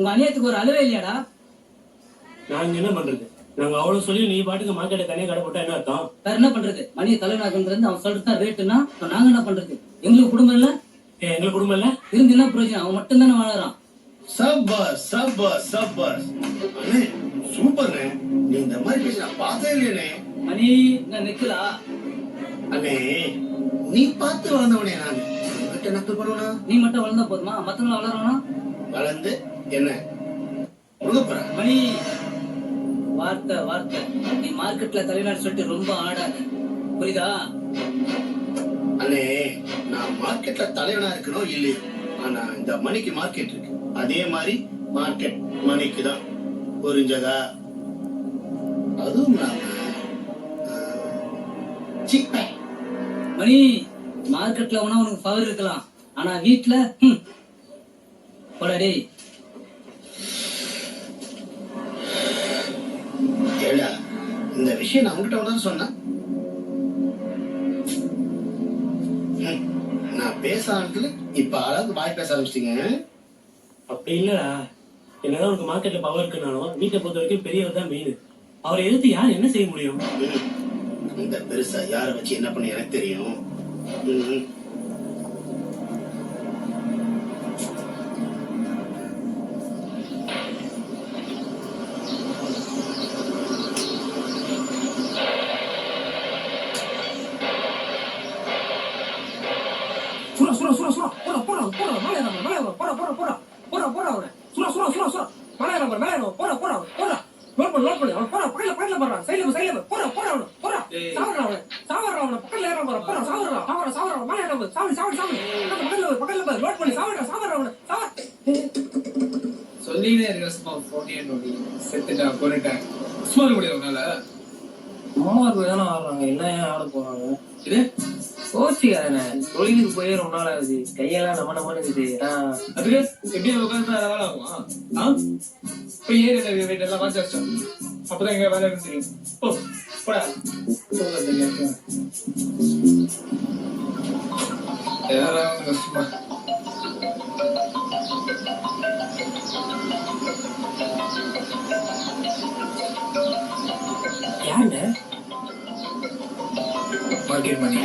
உங்க அநியாயத்துக்கு ஒரு அளவே இல்லையாடா? நாங்க என்ன பண்றது? நாங்க அவ்வளவு சொல்லி நீ பாட்டுக்கு மார்க்கெட்டை தனியா கடை போட்டா என்ன அர்த்தம்? வேற என்ன பண்றது? மணியை தலைவனாக்குறது அவன் சொல்றது இப்ப நாங்க என்ன பண்றது? எங்களுக்கு குடும்பம் இல்ல? ஏன் எங்க குடும்பம் இல்ல? இருந்து என்ன பிரயோஜனம்? அவன் மட்டும் தானே வாழறான். சப்பாஸ் சப்பாஸ் சப்பாஸ் அண்ணே சூப்பர்ண்ணே. நீ இந்த மாதிரி பேசி நான் பார்த்தே இல்லையண்ணே. மணி இங்க நிக்கலா? அண்ணே நீ பார்த்து வளர்ந்தவனே நான். உங்ககிட்ட நக்கு பண்ணுவனா நீ மட்டும் வளர்ந்தா போதுமா? மத்தவங்க வளரணும் வளர்ந்து என்ன? முழுகப்புற மணி. வார்த்தை வார்த்தை. நீ மார்க்கெட்ல தலைநாடு சொல்லிட்டு ரொம்ப ஆடாத. புரியுதா? அண்ணே நான் மார்க்கெட்ல தலைவனா இருக்கணும் இல்லையோ ஆனா இந்த மணிக்கு மார்க்கெட் இருக்கு. அதே மாதிரி மார்க்கெட் மணிக்கு தான். புரிஞ்சதா? அதுவும் மணி மார்க்கெட்ல வேணா உனக்கு பவர் இருக்கலாம். ஆனா ஹம். போடா டேய். ஏடா இந்த விஷயம் நான் உங்ககிட்ட தான் சொன்னேன் நான் பேச ஆரம்பிக்கல இப்ப அளவுக்கு வாய் பேச ஆரம்பிச்சிட்டீங்க. அப்படி இல்லடா. என்னதான் உனக்கு மார்க்கெட்ல பவர் இருக்குனாலும் வீட்டை பொறுத்த வரைக்கும் பெரியவர் தான் மெயின் அவரை எதிர்த்து யார் என்ன செய்ய முடியும்? இந்த பெருசா யார வச்சு என்ன பண்ண எனக்கு தெரியும். மேலே நம்பர் மேலே நம்பர் போடா போடா போடா. லோட் பண்ணு லோட் பண்ணு. அவன் போடா பக்கத்துல பக்கத்துல போடுறான். சைடுல சைடுல போடா போடா அவனை போடா. சாவறா அவனை. சாவறா அவனை. பக்கத்துல ஏற போறா. போடா சாவறா. சாவறா சாவறா. மேலே நம்பர் சாவடி சாவடி சாவடி. பக்கத்துல பக்கத்துல போய், லோட் பண்ணி. சாவறா சாவறா அவனை. சாவ. சொல்லினே இருக்க சும்மா போட்டியே நோடி செத்துட்டேன் கொண்டுட்டேன் சும்மா இருக்க முடியாது உன்னால. அம்மா போய் தானே ஆடுறாங்க. என்ன ஏன் ஆட போறாங்க? இது? கோச்சிக்காதனே தொழிலுக்கு போய் ரொம்ப நாள் ஆகுது கையெல்லாம் நம்ம நம்ம இருக்குது. அதுக்கு எப்படி உட்காந்து வேலை ஆகுமா? போய் ஏறி வீட்டு எல்லாம் வாட்சி வச்சோம் அப்பதான் எங்க வேலை தெரியும். ஓ போடா. கஷ்டமா யாருங்க மணி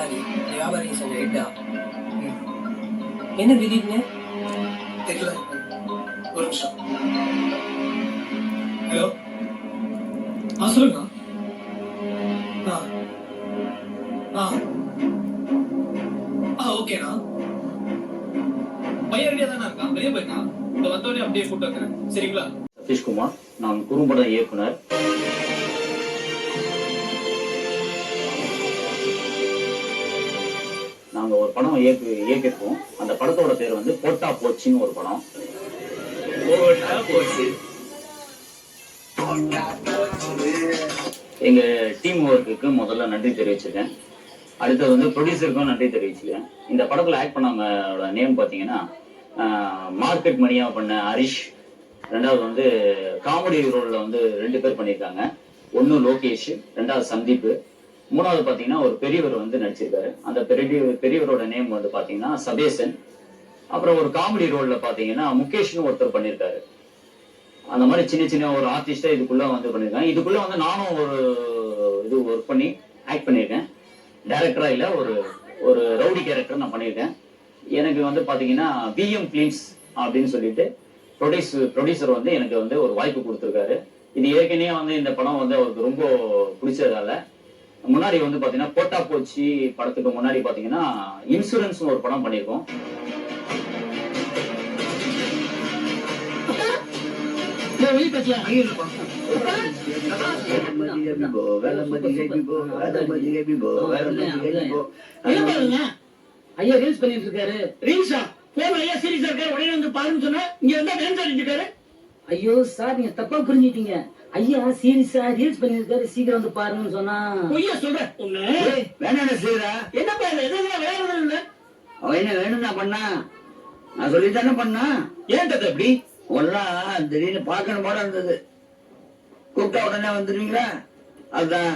யாரு வியாபாரி சொன்ன ரைட்டா என்ன திடீர்னு தெரியல. ஒரு நிமிஷம். ஹலோ ஆ சொல்லுங்க ஆ. ஆ. ஆ ஓகேண்ணா. பையன் ரெடியா தானே இருக்கான் வெளியே போயிருக்கான் இந்த வந்தோடனே அப்படியே கூட்டு வந்துறேன் சரிங்களா? சதீஷ்குமார் நான் குறும்பட இயக்குனர். படம் இயக்கு இயக்கிருக்கோம் அந்த படத்தோட பேர் வந்து போட்டா போச்சின்னு ஒரு படம். எங்க டீம் ஒர்க்குக்கு முதல்ல நன்றி தெரிவிச்சிருக்கேன். அடுத்தது வந்து ப்ரொடியூசருக்கும் நன்றி தெரிவிச்சிருக்கேன். இந்த படத்துல ஆக்ட் பண்ணவங்களோட நேம் பாத்தீங்கன்னா மார்க்கெட் மணியா பண்ண ஹரிஷ். ரெண்டாவது வந்து காமெடி ரோல்ல வந்து ரெண்டு பேர் பண்ணியிருக்காங்க. ஒன்னு லோகேஷ் ரெண்டாவது சந்தீப் மூணாவது பாத்தீங்கன்னா ஒரு பெரியவர் வந்து நடிச்சிருக்காரு. அந்த பெரிய பெரியவரோட நேம் வந்து பாத்தீங்கன்னா சபேசன் அப்புறம் ஒரு காமெடி ரோல்ல பாத்தீங்கன்னா முகேஷ்னு ஒருத்தர் பண்ணியிருக்காரு அந்த மாதிரி சின்ன சின்ன ஒரு ஆர்டிஸ்டா இதுக்குள்ள வந்து பண்ணியிருக்காங்க இதுக்குள்ள வந்து நானும் ஒரு இது ஒர்க் பண்ணி ஆக்ட் பண்ணியிருக்கேன். டைரக்டரா இல்ல ஒரு ஒரு ரவுடி கேரக்டர் நான் பண்ணியிருக்கேன். எனக்கு வந்து பாத்தீங்கன்னா பிஎம் பிலிம்ஸ் அப்படின்னு சொல்லிட்டு ப்ரொடியூஸ் ப்ரொடியூசர் வந்து எனக்கு வந்து ஒரு வாய்ப்பு கொடுத்துருக்காரு. இது ஏற்கனவே வந்து இந்த படம் வந்து அவருக்கு ரொம்ப பிடிச்சதால முன்னாடி வந்து பாத்தீங்கன்னா போட்டா போச்சு படத்துக்கு முன்னாடி பாத்தீங்கன்னா இன்சூரன்ஸ் ஒரு படம் பண்ணியிருக்கோம். ஐயா ரீல்ஸ் பண்ணிட்டு இருக்காரு. ரீல்ஸா போன் ஐயா சீரியஸா இருக்காரு. உடனே வந்து பாருன்னு சொன்னா இங்க இருந்தா டான்ஸ் ஆடிட்டு இருக்காரு. ஐயோ சார் நீங்க தப்பா புரிஞ்சிட்டீங்க ஐயா சீரியஸா ரீல்ஸ் பண்ணிருக்காரு. சீக்கிரம் வந்து பாருங்கன்னு சொன்னா. பொய்யா சொல்ற வேணாம் செய்யறா என்ன பேரு விளையாடுறது இல்ல? அவன் என்ன வேணும்னா பண்ணா. நான் சொல்லி தானே பண்ணா. ஏன் தத்த எப்படி ஒல்லாம் திடீர்னு பார்க்கணும் போல இருந்தது. கூப்பிட்டா உடனே வந்துருவீங்களா அதுதான்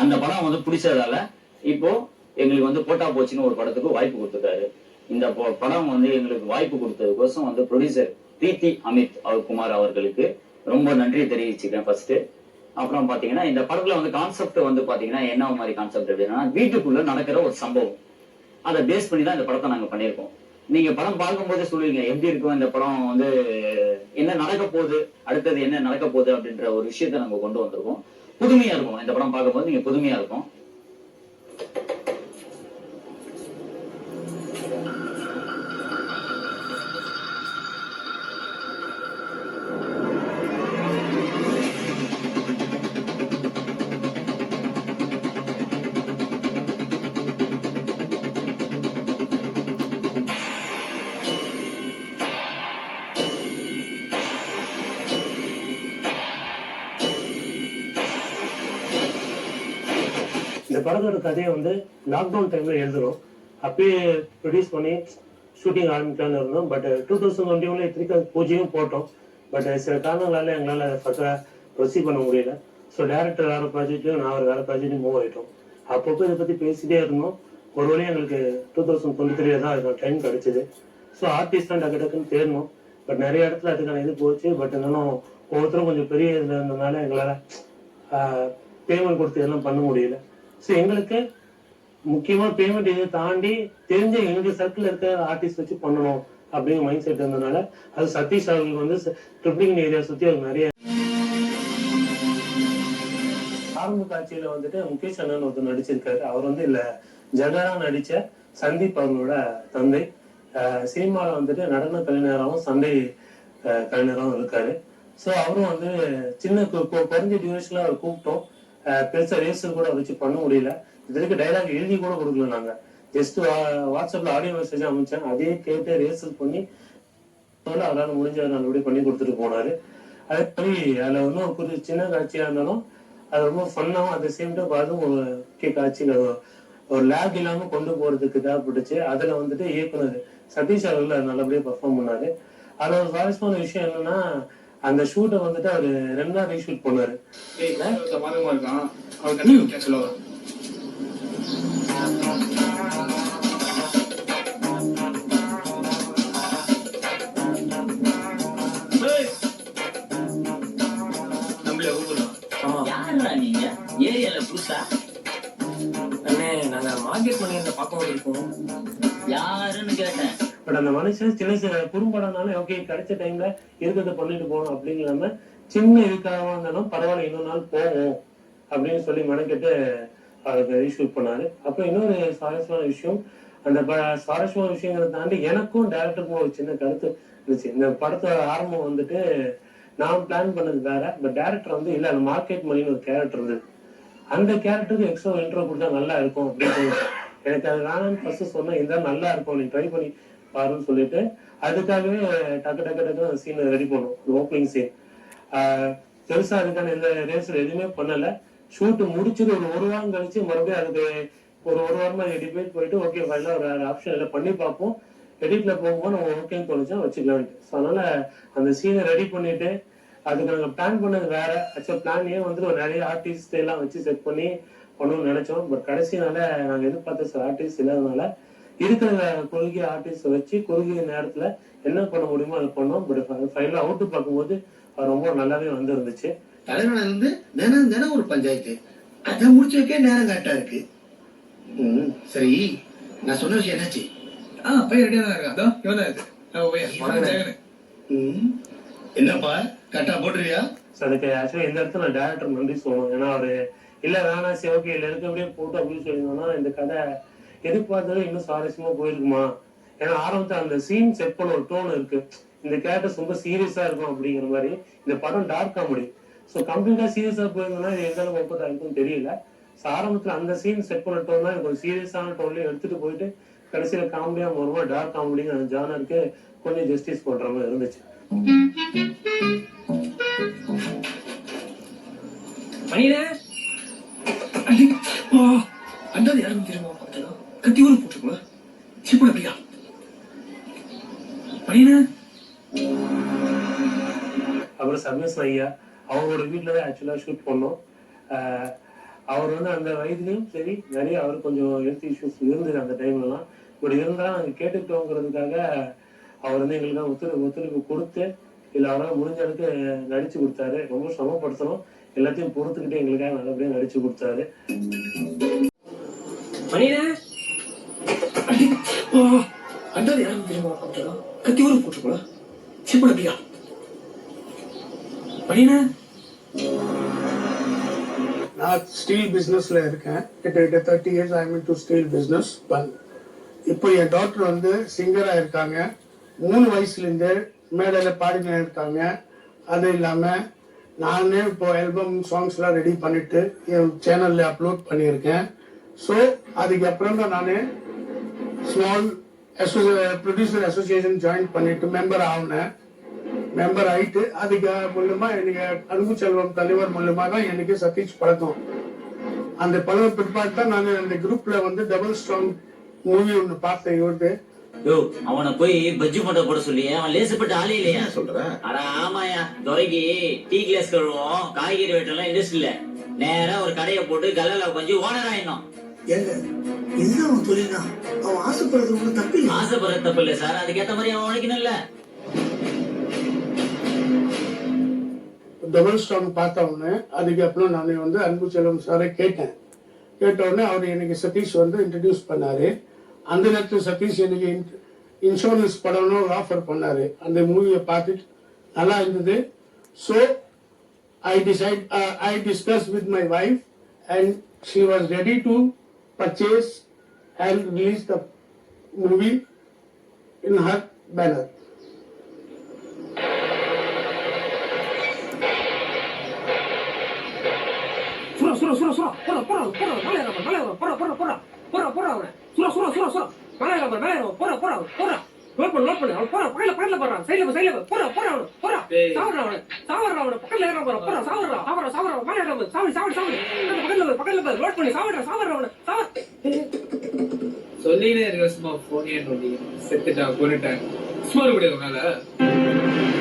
அந்த படம் வந்து பிடிச்சதால இப்போ எங்களுக்கு வந்து போட்டா போச்சுன்னு ஒரு படத்துக்கு வாய்ப்பு கொடுத்துருக்காரு இந்த ப- படம் வந்து எங்களுக்கு வாய்ப்பு கொடுத்ததுக்கோசம் வந்து ப்ரொடியூசர் பிரீத்தி அமித் குமார் அவர்களுக்கு ரொம்ப நன்றி தெரிவிச்சுக்கிறேன் ஃபர்ஸ்ட் அப்புறம் பாத்தீங்கன்னா இந்த படத்துல வந்து கான்செப்ட் வந்து பாத்தீங்கன்னா என்ன மாதிரி கான்செப்ட் அப்படின்னா வீட்டுக்குள்ள நடக்கிற ஒரு சம்பவம். அதை பேஸ் பண்ணி தான் இந்த படத்தை நாங்க பண்ணியிருக்கோம். நீங்க படம் பார்க்கும்போதே சொல்லுவீங்க எப்படி இருக்கும் இந்த படம் வந்து என்ன நடக்க போகுது அடுத்தது என்ன நடக்க போகுது அப்படின்ற ஒரு விஷயத்தை நாங்க கொண்டு வந்திருக்கோம். புதுமையா இருக்கும். இந்த படம் பார்க்கும்போது நீங்க புதுமையா இருக்கும். இந்த படத்தோட கதையை வந்து லாக்டவுன் டைம்ல எழுதுறோம். அப்பயே ப்ரொடியூஸ் பண்ணி ஷூட்டிங் ஆரம்பிக்கலாம்னு இருந்தோம். பட் டூ தௌசண்ட் டுவெண்ட்டி ஒன்ல இத்தனைக்கு பூஜையும் போட்டோம். பட் சில காரணங்களால எங்களால் ஃபர்ஸ்டாக ப்ரொசீட் பண்ண முடியல. ஸோ டேரக்டர் வேற ப்ராஜெக்ட்லையும் நான் ஒரு வேற ப்ராஜெக்ட்லையும் மூவ் ஆயிட்டோம். அப்பப்போ இதை பற்றி பேசிட்டே இருந்தோம். ஒரு வழியும் எங்களுக்கு டூ தௌசண்ட் டுவெண்ட்டி த்ரீல தான் அதுக்கான டைம் கிடைச்சிது. ஸோ ஆர்டிஸ்ட் தான் டக்கு டக்குன்னு தேடணும். பட் நிறைய இடத்துல அதுக்கான இது போச்சு. பட் இருந்தாலும் ஒவ்வொருத்தரும் கொஞ்சம் பெரிய இதில் இருந்ததுனால எங்களால் பேமெண்ட் கொடுத்து எல்லாம் பண்ண முடியல. ஸோ எங்களுக்கு முக்கியமா பேமெண்ட் இதை தாண்டி தெரிஞ்ச எங்க சர்க்கிள் இருக்க ஆர்டிஸ்ட் வச்சு பண்ணணும் அப்படிங்கிற மைண்ட் செட் இருந்ததுனால அது சதீஷ் அவர்களுக்கு வந்து ட்ரிப்ளிங் ஏரியா சுத்தி அவர் நிறைய ஆரம்ப காட்சியில வந்துட்டு முகேஷ் அண்ணன் ஒருத்தர் நடிச்சிருக்காரு. அவர் வந்து இல்ல ஜகரா நடிச்ச சந்தீப் அவர்களோட தந்தை. அஹ் வந்துட்டு நடன கலைஞராகவும் சண்டை கலைஞராகவும் இருக்காரு. ஸோ அவரும் வந்து சின்ன கு- குறைஞ்ச டியூரேஷன்ல அவர் கூப்பிட்டோம். பெருசா ரேஸும் கூட வச்சு பண்ண முடியல. இதுக்கு டைலாக் எழுதி கூட கொடுக்கல நாங்க. ஜஸ்ட் வாட்ஸ்அப்ல ஆடியோ மெசேஜ் அமைச்சேன். அதே கேட்டு ரேசல் பண்ணி அதனால அவரால் முடிஞ்ச நல்லபடி பண்ணி கொடுத்துட்டு போனாரு. அதே மாதிரி அதுல இன்னும் புது சின்ன காட்சியா இருந்தாலும் அது ரொம்ப ஃபன்னாவும் அட் சேம் டைம் அதுவும் ஒரு முக்கிய காட்சி ஒரு லேக் இல்லாம கொண்டு போறதுக்கு தேவைப்பட்டுச்சு அதுல வந்துட்டு இயக்குனர் சதீஷ் அவர்கள் நல்லபடியாக நல்லபடியா பெர்ஃபார்ம் பண்ணாரு. அதுல ஒரு சுவாரஸ்யமான விஷயம் என்னன்னா அந்த ஷூட்டை வந்துட்டு அவரு ரெண்டு நாள் ரீஷூட் பண்ணாரு அண்ணே நாங்க மார்க்கெட் மணி அந்த பார்க்க வந்திருக்கோம் யாருன்னு கேட்டேன். பட் அந்த மனுஷன் சின்ன சின்ன குறும்படம்னால ஓகே கிடைச்ச டைம்ல இருக்கிறத பண்ணிட்டு போகணும். அப்படிங்கிறாம சின்ன இதுக்காக இருந்தாலும் பரவாயில்ல இன்னொரு நாள் போவோம். அப்படின்னு சொல்லி மெனக்கெட்டு அதை ரீஷூட் பண்ணாரு. அப்புறம் இன்னொரு சுவாரஸ்யமான விஷயம் அந்த சுவாரஸ்யமான விஷயங்களை தாண்டி எனக்கும் டேரக்டருக்கும் ஒரு சின்ன கருத்து இருந்துச்சு. இந்த படத்தோட ஆரம்பம் வந்துட்டு நான் பிளான் பண்ணது வேற பட் டேரக்டர் வந்து இல்ல அந்த மார்க்கெட் மணின்னு ஒரு கேரக்டர் இருந்தது அந்த கேரக்டருக்கு எக்ஸ்ட்ரா இன்ட்ரோ கொடுத்தா நல்லா இருக்கும். அப்படின்னு எனக்கு அது வேணாம்னு ஃபர்ஸ்ட் சொன்னேன் இந்த நல்லா இருக்கும் நீ ட்ரை பண்ணி பாருன்னு சொல்லிட்டு அதுக்காகவே டக்கு டக்கு டக்கு அந்த சீனை ரெடி பண்ணும். ஓப்பனிங் சீன் பெருசா அதுக்கான எந்த ரேசர் எதுவுமே பண்ணல. ஷூட் முடிச்சுட்டு ஒரு ஒரு வாரம் கழிச்சு மறுபடியும் அதுக்கு ஒரு ஒரு வாரமா டிபேட் போயிட்டு ஓகே ஃபைனலா ஒரு ஆப்ஷன் இல்லை பண்ணி பார்ப்போம். எடிட்ல போகும்போது நம்ம ஓகேன்னு தோணுச்சா வச்சுக்கலாம் ஸோ அதனால அந்த சீனை ரெடி பண்ணிட்டு அதுக்கு நாங்கள் பிளான் பண்ணது வேற. ஆக்சுவல் பிளான்லயே வந்துட்டு ஒரு நிறைய ஆர்டிஸ்ட் எல்லாம் வச்சு செட் பண்ணி பண்ணணும்னு நினைச்சோம். பட் கடைசினால நாங்கள் எதிர்பார்த்த சில ஆர்டிஸ்ட் இல்லாதனால இருக்கிற குறுகிய ஆர்டிஸ்ட் வச்சு குறுகிய நேரத்துல என்ன பண்ண முடியுமோ அதை பண்ணோம். பட் ஃபைனலாக அவுட்டு பார்க்கும்போது ரொம்ப நல்லாவே வந்து இருந்துச்சு தலைவனா இருந்து தினம் தினம் ஒரு பஞ்சாயத்து. அதை முடிச்சு வைக்க நேரம் கரெக்டா இருக்கு. சரி நான் சொன்ன விஷயம் என்னாச்சு? ஆ பையன் ரெடியா தான் இருக்கா அதோ இவன் என்னப்பா கரெக்டா போட்டுருவியா? அதுக்கு ஆக்சுவலாக இந்த இடத்துல நான் டேரக்டர் நன்றி சொல்லணும். ஏன்னா அவரு இல்ல வேணாம் சரி ஓகே இல்லை இருக்கபடியே போட்டு அப்படின்னு சொல்லியிருந்தோம்னா இந்த கதை எதிர்பார்த்தது இன்னும் சுவாரஸ்யமா போயிருக்குமா? ஏன்னா ஆரம்பத்துல அந்த சீன் செட் பண்ண ஒரு டோன் இருக்கு. இந்த கேரக்டர்ஸ் ரொம்ப சீரியஸா இருக்கும் அப்படிங்கிற மாதிரி. இந்த படம் டார்க் காமெடி ஸோ கம்ப்ளீட்டா சீரியஸா போயிருந்தோம்னா இது எந்த அளவுக்கு ஒப்பதா தெரியல. ஸோ ஆரம்பத்துல அந்த சீன் செட் பண்ண டோன் தான் எனக்கு ஒரு சீரியஸான டோன்லயே எடுத்துட்டு போயிட்டு கடைசியில காமெடியா வருமா டார்க் காமெடிங்கிற அந்த ஜானருக்கு கொஞ்சம் ஜஸ்டிஸ் பண்ற மாதிரி இருந்துச்சு. மணினே அண்டாது யாரும் தெரியுமா கத்தி ஊர் போட்டுக்கோ சிப்பட அப்படியா? மணினா அப்புறம் சர்வேஸ் ஐயா அவங்களோட வீட்டில் தான் ஆக்சுவலாக ஷூட் பண்ணோம். அவர் வந்து அந்த வயதுலயும் சரி நிறைய அவர் கொஞ்சம் ஹெல்த் இஷ்யூஸ் இருந்தது அந்த டைம்லலாம் இப்படி இருந்தா நாங்க கேட்டுட்டோங்கிறதுக்காக அவர் வந்து எங்களுக்கு ஒத்துழைப்பு ஒத்துழைப்பு கொடுத்து இல்ல அவரால் முடிஞ்ச அளவுக்கு நடிச்சு கொடுத்தாரு. ரொம்ப சிரமப்படுத்தணும். எல்லாத்தையும் பொறுத்துக்கிட்டு எங்களுக்காக நல்லபடியா நடிச்சு கொடுத்தாரு. மணினே அண்டாது யாரும் தெரியுமா அப்படியா கத்தி ஊருக்கு போட்டுருக்கோம் சிம்பிள் அப்படியா மணினே நான் ஸ்டீல் பிஸ்னஸ்ல இருக்கேன். கிட்டத்தட்ட thirty years I mean to steel business இப்போ என் டாக்டர் வந்து சிங்கராக இருக்காங்க. மூணு வயசுல மேடையில் பாடினா இருக்காங்க. அது இல்லாம நானே இப்போ ஆல்பம் சாங்ஸ்லாம் ரெடி பண்ணிட்டு என் சேனல்ல அப்லோட் பண்ணியிருக்கேன். ஸோ அதுக்கப்புறம் தான் நான் ஸ்மால் ப்ரொடியூசர் அசோசியேஷன் ஜாயின் பண்ணிட்டு மெம்பர் ஆகினேன் மெம்பர் ஆயிட்டு அதுக்கு மூலமா எனக்கு அன்பு செல்வம் தலைவர் மூலமா தான் எனக்கு சதீஷ் பழக்கம். அந்த பழக்கம் பிற்பாடு தான் நான் அந்த குரூப்ல வந்து டபுள் ஸ்ட்ராங் மூவி ஒன்று பார்த்தேன் இவருக்கு. யோ அவனை போய் பஜ்ஜி போட்ட போட சொல்லி அவன் லேசுப்பட்ட ஆளே இல்லையா? சொல்ற? அட ஆமாயா துறைக்கு டீ கிளாஸ் கழுவோம் காய்கறி வெட்டெல்லாம் இண்டஸ்ட்ரி இல்ல நேரா ஒரு கடையை போட்டு கல்லால கொஞ்சம் ஓனர் ஆயிடணும். இதுதான் அவன் தொழில்னா? அவன் ஆசைப்படுறது ஒன்றும் தப்பு இல்லை ஆசைப்படுற தப்பு இல்ல சார். அதுக்கேத்த மாதிரி அவன் உழைக்கணும்ல டபுள் ஸ்ட்ராங் பார்த்த உடனே அதுக்கப்புறம் நான் வந்து அன்பு செல்வம் சாரை கேட்டேன். கேட்ட உடனே அவர் எனக்கு சதீஷ் வந்து இன்ட்ரடியூஸ் பண்ணாரு. அந்த நேரத்தில் சதீஷ் எனக்கு இன்சூரன்ஸ் படம்னு ஒரு ஆஃபர் பண்ணாரு. அந்த மூவியை பார்த்துட்டு நல்லா இருந்தது. So decide, uh, I discussed with my wife and she was ready to purchase and release the movie in her banner. சுரா சுரா சுரா சுரா போடா போடா போடா மேலே ஏறாம மேலே ஏறாம போடா போடா போடா போடா போடா அவனை சுரா சுரா சுரா சுரா மேலே ஏறாம மேலே ஏறாம போடா போடா போடா லோட் பண்ணு லோட் பண்ணு. அவன் போடா பக்கத்துல பக்கத்துல போறான். சைடுல சைடுல போடா போடா அவனை. போடா சாவறா அவனை. சாவறா அவனை. பக்கத்துல ஏறாம போறா போடா சாவறா சாவறா சாவறா மேலே ஏறாம சாவி சாவி சாவி. பக்கத்துல பக்கத்துல லோட் பண்ணி. சாவறா சாவறா அவனை. சாவ. சொல்லினே இருக்க சும்மா போனே நோண்டி செத்துட்டான் கொண்டுட்டான் சும்மா இருக்க முடியாது